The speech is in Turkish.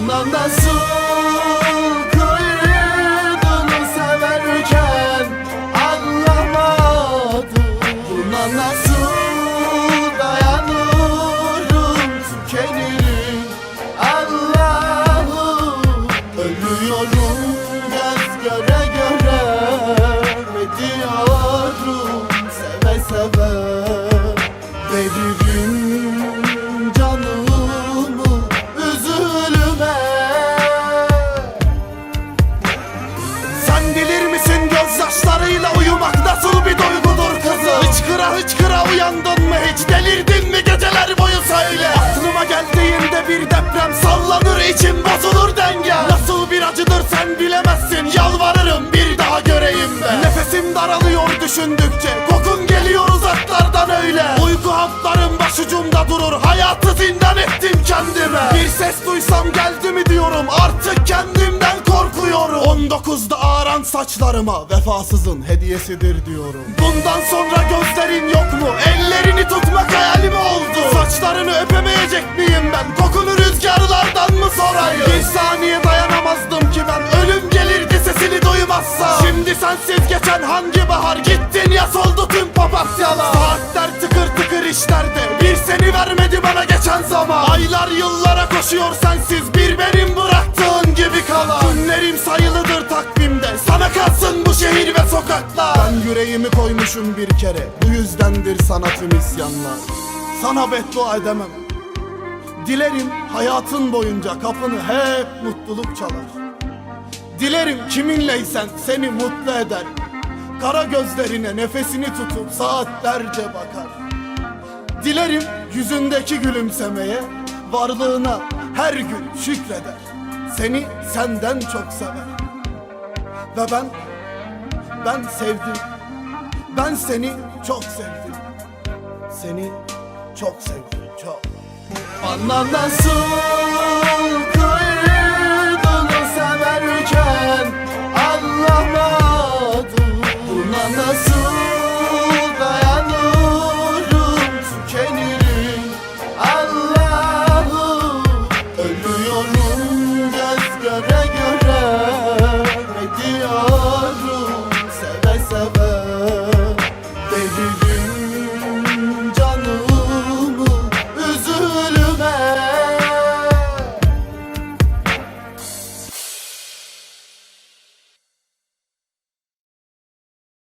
Bana nasıl kıydığını severken. Anlamadım Buna nasıl dayanırım? Tükenirim Allah'ım Ölüyorum göz göre göre. Ve diyorum seve seve. Veririm uyandın mı hiç? Delirdin mi geceler boyu söyle. Aklıma geldiğinde bir deprem sallanır içim bozulur denge. Nasıl bir acıdır sen bilemezsin yalvarırım bir daha göreyim be Nefesim daralıyor düşündükçe kokun geliyor uzaklardan öyle. Uyku haplarım başucumda durur hayatı zindan ettim kendime. Bir ses duysam geldi mi diyorum artık kendimden korkuyorum 19'da ağaran saçlarıma vefasızın hediyesidir diyorum. Bundan sonra gözlerin yok mu? Ellerini tutmak hayalim oldu. Saçlarını öpemeyecek miyim ben? Kokunu rüzgarlardan mı sorayım? Bir saniye dayanamazdım ki ben. Ölüm gelirdi sesini duymazsa. Şimdi sensiz geçen hangi bahar? Gittin ya soldu tüm papatyalar. Saatler tıkır tıkır işlerde. Bir seni vermedi bana geçen zaman. Aylar yıllara koşuyor sensiz. Bir benim bıraktığın gibi kalan. Günlerim sayılıdır Sana kalsın bu şehir ve sokaklar. Ben yüreğimi koymuşum bir kere. Bu yüzdendir sanatım isyanlar. Sana beddua edemem. Dilerim hayatın boyunca kapını hep mutluluk çalar. Dilerim kiminleysen seni mutlu eder. Kara gözlerine nefesini tutup saatlerce bakar. Dilerim yüzündeki gülümsemeye Varlığına her gün şükreder. Seni senden çok sever Ve ben Ben sevdim. Ben seni çok sevdim. Seni çok sevdim çok. Bana nasıl